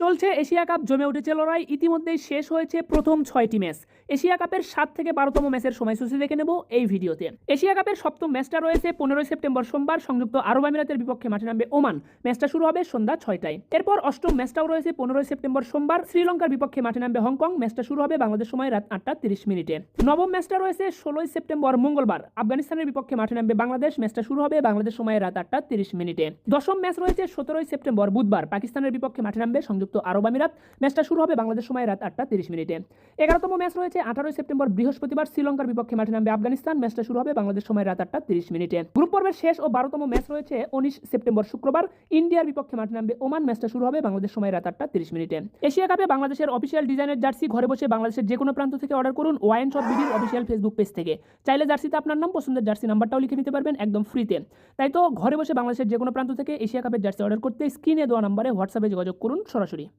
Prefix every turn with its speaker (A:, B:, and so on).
A: চলছে Asia cup জমে উঠেছে লড়াই। ইতিমধ্যেই শেষ হয়েছে প্রথম ছয়টি ম্যাচ। এশিয়া কাপের সাত থেকে বারোতম ম্যাচের সময়সূচি দেখে নেব এই ভিডিওতে। এশিয়া কাপের সপ্তম ম্যাচটা রয়েছে পনেরোই সেপ্টেম্বর সোমবার। সংযুক্ত আরব আমিরাতের বিপক্ষে মাঠে নামবে ওমান। ম্যাচটা শুরু হবে সন্ধ্যা ছয়টায়। এরপর অষ্টম ম্যাচটাও রয়েছে পনেরোই সেপ্টেম্বর সোমবার। শ্রীলঙ্কার বিপক্ষে মাঠে নামবে হংকং। ম্যাচটা শুরু হবে বাংলাদেশ সময় রাত আটটা তিরিশ মিনিটে। নবম ম্যাচটা রয়েছে ষোলোই সেপ্টেম্বর মঙ্গলবার। আফগানিস্তানের বিপক্ষে মাঠে নামবে বাংলাদেশ। ম্যাচটা শুরু হবে বাংলাদেশ সময় রাত আটটা তিরিশ মিনিটে। দশম ম্যাচ রয়েছে সতেরোই সেপ্টেম্বর বুধবার। পাকিস্তানের বিপক্ষে মাঠে নামবে সংযুক্ত আরব আমিরাত। ম্যাচটা শুরু হবে বাংলাদেশ সময় রাত আটটা তিরিশ মিনিটে। এগারোতম ম্যাচ রয়েছে আঠারোই সেপ্টেম্বর, বৃহস্পতিবার শ্রীলঙ্কার বিপক্ষে মাঠে নামবে আফগানিস্তান। ম্যাচটা শুরু হবে বাংলাদেশ সময় রাত আটটা তিরিশ মিনিটে। গ্রুপ পর্বের শেষ ও বারোতম ম্যাচ রয়েছে উনিশ সেপ্টেম্বর শুক্রবার। ইন্ডিয়ার বিপক্ষে মাঠে নামবে ওমান। ম্যাচটা শুরু হবে বাংলাদেশ সময় রাত আটটা তিরিশ মিনিটে। এশিয়া কাপে বাংলাদেশের অফিসিয়াল ডিজাইনের জার্সি ঘরে বসে বাংলাদেশের যে কোনো প্রান্ত থেকে অর্ডার করুন ওয়াইন শপ বিডির অফিসিয়াল ফেসবুক পেজ থেকে। চাইলে জার্সিতে আপনার নাম, পছন্দের জার্সি নাম্বারটাও লিখে নিতে পারবেন একদম ফ্রিতে। তাই তো ঘরে বসে বাংলাদেশের যে কোনো প্রান্ত থেকে এশিয়া কাপের জার্সি অর্ডার করতে স্ক্রিনে দেওয়া নাম্বারে হোয়াটসঅ্যাপে যোগাযোগ করুন সরাসরি। Naturally